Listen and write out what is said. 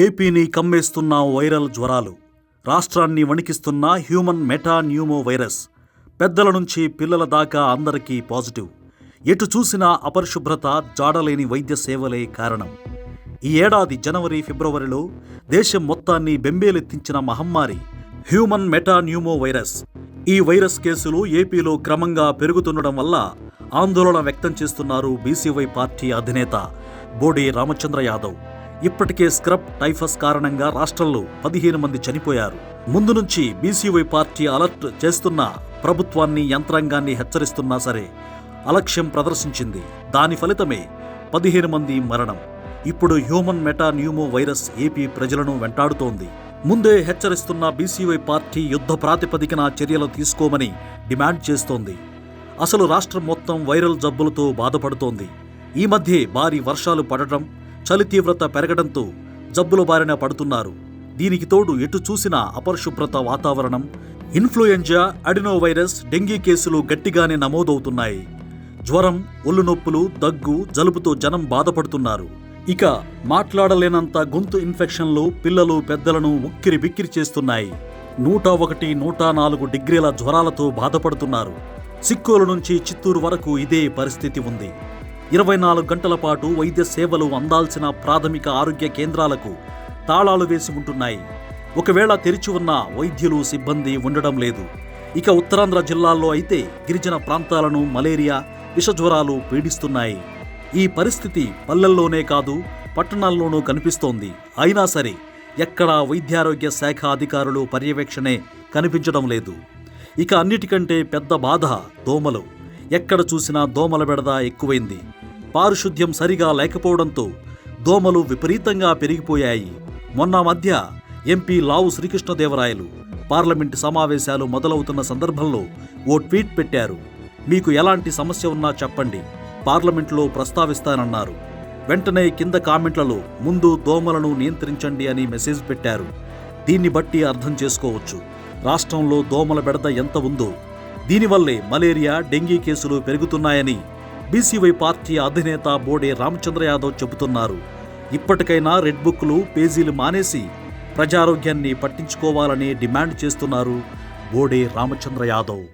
ఏపీని కమ్మేస్తున్న వైరల్ జ్వరాలు రాష్ట్రాన్ని వణికిస్తున్న హ్యూమన్ మెటాన్యూమో వైరస్ పెద్దల నుంచి పిల్లల దాకా అందరికీ పాజిటివ్. ఎటు చూసినా అపరిశుభ్రత జాడలేని వైద్య సేవలే కారణం. ఈ ఏడాది జనవరి ఫిబ్రవరిలో దేశం మొత్తాన్ని బెంబేలెత్తించిన మహమ్మారి హ్యూమన్ మెటాన్యూమో వైరస్ ఈ వైరస్ కేసులు ఏపీలో క్రమంగా పెరుగుతుండడం వల్ల ఆందోళన వ్యక్తం చేస్తున్నారు బీసీవై పార్టీ అధినేత బోడి రామచంద్ర యాదవ్. ఇప్పటికే స్క్రబ్ టైఫస్ కారణంగా రాష్ట్రంలో పదిహేను మంది చనిపోయారు. ముందు నుంచి బీసీవై పార్టీ అలర్ట్ చేస్తున్న ప్రభుత్వాన్ని యంత్రాంగాన్ని హెచ్చరిస్తున్నా సరే అలక్ష్యం ప్రదర్శించింది. దాని ఫలితమే పదిహేను మంది మరణం. ఇప్పుడు హ్యూమన్ మెటాన్యూమో వైరస్ ఏపీ ప్రజలను వెంటాడుతోంది. ముందే హెచ్చరిస్తున్న బీసీవై పార్టీ యుద్ధ ప్రాతిపదికన చర్యలు తీసుకోమని డిమాండ్ చేస్తోంది. అసలు రాష్ట్రం మొత్తం వైరల్ జబ్బులతో బాధపడుతోంది. ఈ మధ్యే భారీ వర్షాలు పడటం చలి తీవ్రత పెరగడంతో జబ్బుల బారిన పడుతున్నారు. దీనికి తోడు ఎటు చూసినా అపరిశుభ్రత వాతావరణం ఇన్ఫ్లుయెంజా అడినోవైరస్ డెంగీ కేసులు గట్టిగానే నమోదవుతున్నాయి. జ్వరం ఒళ్ళు నొప్పులు దగ్గు జలుబుతో జనం బాధపడుతున్నారు. ఇక మాట్లాడలేనంత గొంతు ఇన్ఫెక్షన్లు పిల్లలు పెద్దలను ఉక్కిరి బిక్కిరి చేస్తున్నాయి. నూట ఒకటి నూట నాలుగు డిగ్రీల జ్వరాలతో బాధపడుతున్నారు. సిక్కోలు నుంచి చిత్తూరు వరకు ఇదే పరిస్థితి ఉంది. ఇరవై నాలుగు గంటల పాటు వైద్య సేవలు అందాల్సిన ప్రాథమిక ఆరోగ్య కేంద్రాలకు తాళాలు వేసి ఉంటున్నాయి. ఒకవేళ తెరిచి ఉన్న వైద్యులు సిబ్బంది ఉండడం లేదు. ఇక ఉత్తరాంధ్ర జిల్లాల్లో అయితే గిరిజన ప్రాంతాలను మలేరియా విషజ్వరాలు పీడిస్తున్నాయి. ఈ పరిస్థితి పల్లెల్లోనే కాదు పట్టణాల్లోనూ కనిపిస్తోంది. అయినా సరే ఎక్కడా వైద్యారోగ్య శాఖ అధికారులు పర్యవేక్షణే కనిపించడం లేదు. ఇక అన్నిటికంటే పెద్ద బాధ దోమలు. ఎక్కడ చూసినా దోమల బెడద ఎక్కువైంది. పారిశుద్ధ్యం సరిగా లేకపోవడంతో దోమలు విపరీతంగా పెరిగిపోయాయి. మొన్న మధ్య ఎంపీ లావు శ్రీకృష్ణదేవరాయలు పార్లమెంటు సమావేశాలు మొదలవుతున్న సందర్భంలో ఓ ట్వీట్ పెట్టారు. మీకు ఎలాంటి సమస్య ఉన్నా చెప్పండి. పార్లమెంట్లో ప్రస్తావిస్తానన్నారు. వెంటనే కింద కామెంట్లలో ముందు దోమలను నియంత్రించండి అని మెసేజ్ పెట్టారు. దీన్ని బట్టి అర్థం చేసుకోవచ్చు. రాష్ట్రంలో దోమల బెడద ఎంత ఉందో. దీనివల్లే మలేరియా డెంగీ కేసులు పెరుగుతున్నాయని బీసీవై పార్టీ అధినేత బోడే రామచంద్ర యాదవ్ చెబుతున్నారు. ఇప్పటికైనా రెడ్ బుక్లు పేజీలు మానేసి ప్రజారోగ్యాన్ని పట్టించుకోవాలని డిమాండ్ చేస్తున్నారు బోడే రామచంద్ర యాదవ్.